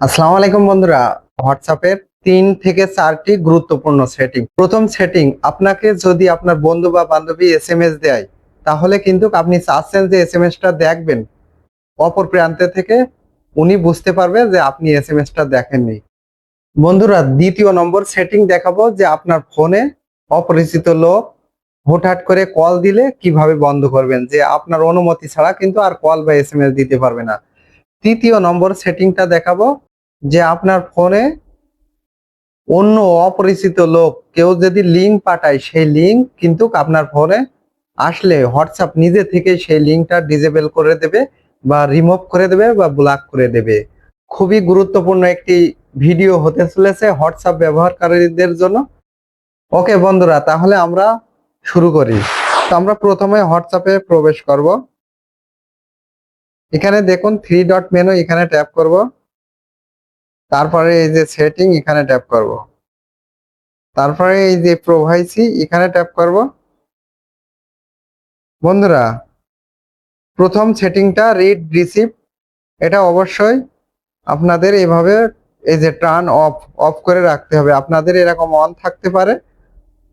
আসসালামু আলাইকুম বন্ধুরা। হোয়াটসঅ্যাপের তিন থেকে চারটি গুরুত্বপূর্ণ সেটিং প্রথম সেটিং আপনাকে যদি আপনার বন্ধু বা বান্ধবী এস এম এস দেয়, তাহলে কিন্তু আপনি চাচ্ছেন যে এস এম এসটা দেখবেন। অপর প্রান্তে থেকে উনি বুঝতে পারবে যে আপনি এস এম এসটা দেখেননি। বন্ধুরা, দ্বিতীয় নম্বর সেটিং দেখাবো যে আপনার ফোনে অপরিচিত লোক হুটহাট করে কল দিলে কীভাবে বন্ধ করবেন? যে আপনার অনুমতি ছাড়া কিন্তু আর কল বা এস এম এস দিতে পারবে না। তৃতীয় নম্বর সেটিংটা দেখাবো যে আপনার ফোনে অন্য অপরিচিত লোক কেউ যদি লিঙ্ক পাঠায়, সেই লিঙ্ক কিন্তু আপনার ফোনে আসলে হোয়াটসঅ্যাপ নিজে থেকে সেই লিঙ্কটা ডিজেবল করে দেবে বা রিমুভ করে দেবে বা ব্লক করে দেবে। খুবই গুরুত্বপূর্ণ একটি ভিডিও হতে চলেছে হোয়াটসঅ্যাপ ব্যবহারকারীদের জন্য। ওকে বন্ধুরা, তাহলে আমরা শুরু করি। তো আমরা প্রথমে হোয়াটসঅ্যাপে প্রবেশ করব। এখানে দেখুন থ্রি ডট মেনু এখানে ট্যাপ করব। তারপরে এই যে সেটিং এখানে ট্যাপ করব। তারপরে এই যে প্রোভাইসি এখানে ট্যাপ করব। বন্ধুরা, প্রথম সেটিংটা রিড রিসিভ এটা অবশ্যই আপনাদের এভাবে এই যে টার্ন অফ অফ করে রাখতে হবে। আপনাদের এরকম অন থাকতে পারে।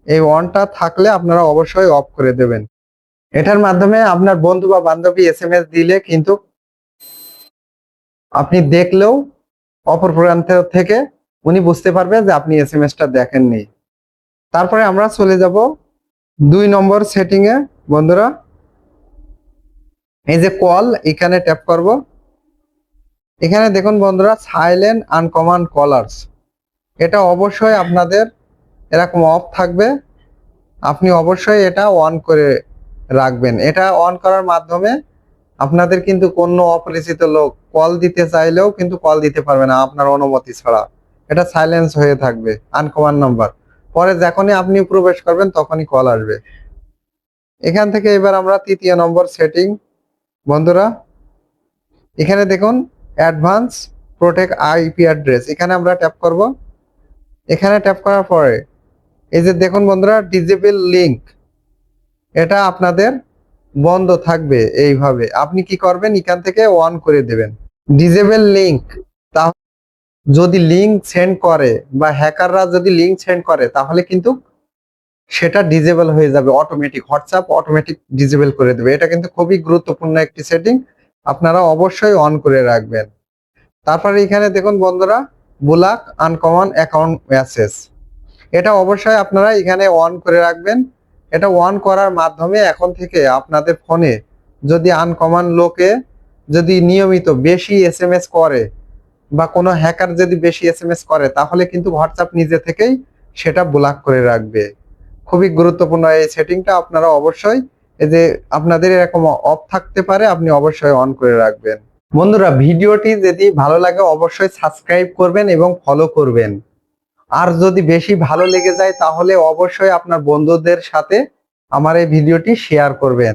এই অনটা থাকলে আপনারা অবশ্যই অফ করে দেবেন। এটার মাধ্যমে আপনার বন্ধু বা বান্ধবী এস দিলে কিন্তু আপনি দেখলেও অপর প্রান্ত থেকে উনি বুঝতে পারবে যে আপনি এস এম এসটা দেখেননি। তারপরে আমরা চলে যাব দুই নম্বর সেটিং এ। বন্ধুরা, এই যে কল, এখানে ট্যাপ করব। এখানে দেখুন বন্ধুরা সাইলেন্ট আনকমান কলার্স এটা অবশ্যই আপনাদের এরকম অফ থাকবে। আপনি অবশ্যই এটা অন করে রাখবেন। এটা অন করার মাধ্যমে আপনাদের কিন্তু কোনো অপরিচিত লোক কল দিতে চাইলেও কিন্তু কল দিতে পারবে না আপনার অনুমতি ছাড়া। এটা সাইলেন্স হয়ে থাকবে আনকমান নাম্বার পরে যখনই আপনি প্রবেশ করবেন তখনই কল আসবে। এখান থেকে এবার আমরা তৃতীয় নম্বর সেটিং বন্ধুরা, এখানে দেখুন অ্যাডভান্স প্রোটেক্ট আইপি অ্যাড্রেস এখানে আমরা ট্যাপ করব। এখানে ট্যাপ করার পরে, এই যে দেখুন বন্ধুরা ডিজেবল লিংক এটা আপনাদের বন্ধ থাকবে এইভাবে। আপনি কি করবেন? এখান থেকে অন করে দেবেন। ডিজেবল লিংক তা যদি লিংক সেন্ড করে বা হ্যাকাররা যদি লিংক সেন্ড করে, তাহলে কিন্তু সেটা ডিজেবল হয়ে যাবে অটোমেটিক হোয়াটসঅ্যাপ অটোমেটিক ডিজেবল করে দেবে। এটা কিন্তু খুবই গুরুত্বপূর্ণ একটি সেটিং আপনারা অবশ্যই অন করে রাখবেন। তারপরে এখানে দেখুন বন্ধুরা বুলাক আনকমন অ্যাকাউন্ট মেসেজ এটা অবশ্যই আপনারা এখানে অন করে রাখবেন। এটা অন করার মাধ্যমে এখন থেকে আপনাদের ফোনে যদি আনকমন লোকে যদি নিয়মিত বেশি এসএমএস করে বা কোনো হ্যাকার যদি বেশি এসএমএস করে, তাহলে কিন্তু হোয়াটসঅ্যাপ নিজে থেকেই সেটা ব্লক করে রাখবে। খুবই গুরুত্বপূর্ণ এই সেটিংটা আপনারা অবশ্যই এই যে আপনাদের এরকম অফ থাকতে পারে, আপনি অবশ্যই অন করে রাখবেন। বন্ধুরা, ভিডিওটি যদি ভালো লাগে, অবশ্যই সাবস্ক্রাইব করবেন এবং ফলো করবেন। আর যদি বেশি ভালো লেগে যায় তাহলে অবশ্যই আপনার বন্ধুদের সাথে আমার এই ভিডিওটি শেয়ার করবেন।